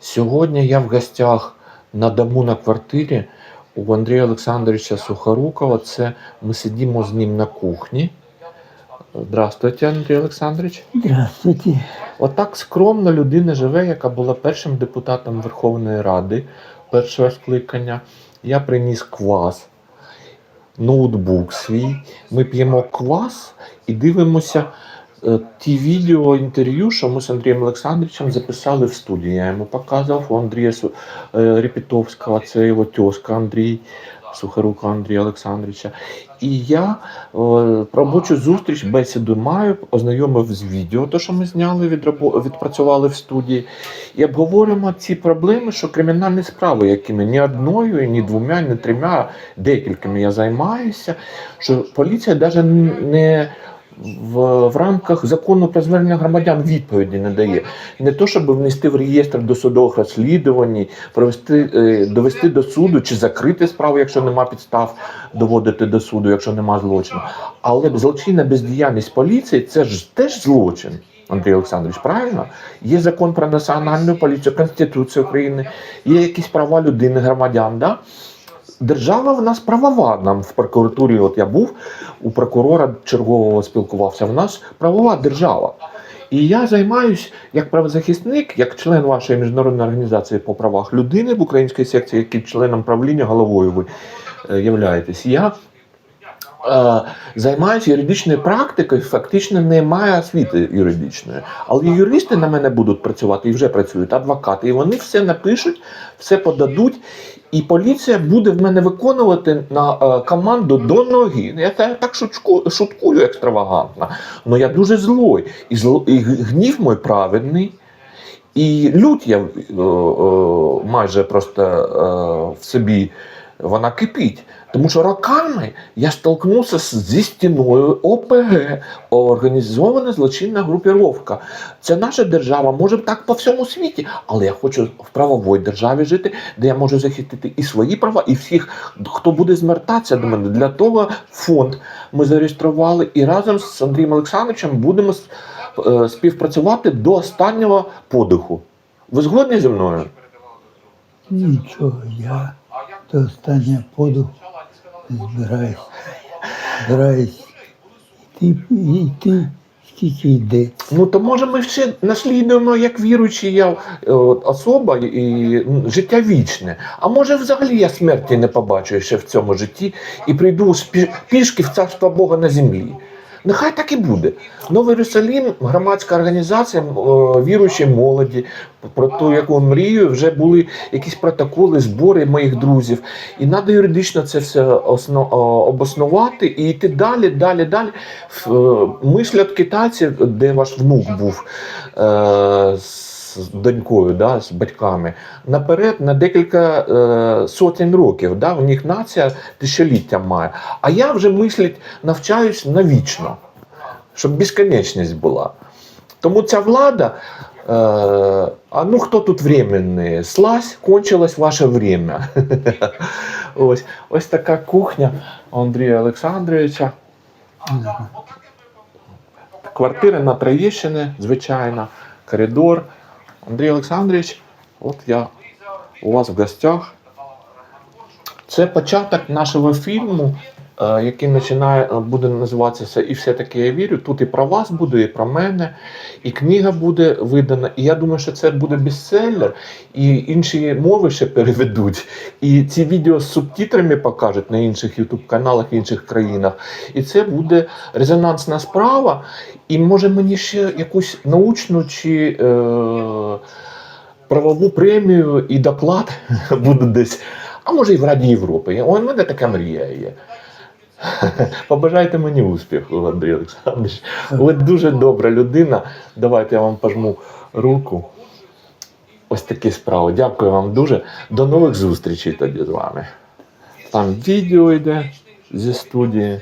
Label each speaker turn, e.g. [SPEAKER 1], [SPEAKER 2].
[SPEAKER 1] Сьогодні я в гостях на дому на квартирі у Андрія Олександровича Сухорукова. Це ми сидимо з ним на кухні. Здравствуйте, Андрій Олександрович.
[SPEAKER 2] Здравствуйте.
[SPEAKER 1] Отак скромно людина живе, яка була першим депутатом Верховної Ради першого скликання. Я приніс квас, ноутбук свій. Ми п'ємо квас і дивимося ті відео інтерв'ю, що ми з Андрієм Олександровичем записали в студії. Я йому показував у Андрія е, це його тьоска Андрій. Сухорука Андрія Олександровича. І я е, робочу зустріч бесіду маю, ознайомив з відео, то, що ми зняли, відпрацювали в студії, і обговорюємо ці проблеми, що кримінальні справи, якими ні одною, ні двома, ні трьома, а декількома я займаюся, що поліція навіть не в, в рамках закону про звернення громадян відповіді не дає. Не то, щоб внести в реєстр досудових розслідувань, провести, е, довести до суду чи закрити справу, якщо нема підстав доводити до суду, якщо нема злочину. Але злочинна бездіяльність поліції це ж теж злочин. Андрій Олександрович, правильно? Є закон про національну поліцію, Конституція України, є якісь права людини, громадян. Да? Держава в нас правова. Нам в прокуратурі, от я був у прокурора чергового спілкувався. В нас правова держава. І я займаюсь як правозахисник, як член вашої міжнародної організації по правах людини в українській секції, яким членом правління головою ви е, являєтесь. Я займаюся юридичною практикою, фактично немає освіти юридичної. Але юристи на мене будуть працювати і вже працюють, адвокати, і вони все напишуть, все подадуть. І поліція буде в мене виконувати на е, команду до ноги. Я та- так шучку, шуткую екстравагантно. але я дуже злой. І, зло, і гнів мой праведний. І лють я е, е, майже просто е, в собі вона кипить. Тому що роками я столкнувся зі стіною ОПГ, організована злочинна групіровка. Це наша держава, може так по всьому світі, але я хочу в правовій державі жити, де я можу захистити і свої права, і всіх, хто буде звертатися до мене. Для того фонд ми зареєстрували і разом з Андрієм Олександровичем будемо е, співпрацювати до останнього подиху. Ви згодні зі мною?
[SPEAKER 2] Нічого, я до останнього подуху збираюсь. Збираюсь йти, йти, скільки йде.
[SPEAKER 1] Ну то може ми ще наслідуємо як віруючий я е, особа і життя вічне. А може взагалі я смерті не побачу ще в цьому житті і прийду пішки в царство Бога на землі. Нехай так і буде. Новий Єрусалім, громадська організація е, віруючої молоді, про ту, яку мрію, вже були якісь протоколи, збори моїх друзів. І треба юридично це все осно, обоснувати і йти далі, далі, далі. Е, Мислять китайці, де ваш внук був е, з донькою, да, з батьками, наперед на декілька е, сотень років. Да, у них нація тисячоліття має. А я вже мислять, навчаюсь навічно, щоб безконечність була. Тому ця влада. Е, а ну хто тут временний? Слазь, кончилось ваше время. ось, ось така кухня Андрія Олександровича. Квартира на Троєщині, звичайно, коридор. Андрій Олександрович, от я у вас в гостях. Це початок нашого фільму, який починає, е, буде називатися І все-таки я вірю. Тут і про вас буде, і про мене, і книга буде видана. І я думаю, що це буде бестселер, і інші мови ще переведуть. І ці відео з субтитрами покажуть на інших ютуб каналах в інших країнах. І це буде резонансна справа. І може мені ще якусь научну чи е, правову премію і доклад буде десь. А може і в Раді Європи. У мене така мрія є. Побажайте мені успіху, Андрій Олександрович. Ви дуже добра людина. Давайте я вам пожму руку. Ось такі справи. Дякую вам дуже. До нових зустрічей тоді з вами. Там відео йде зі студії.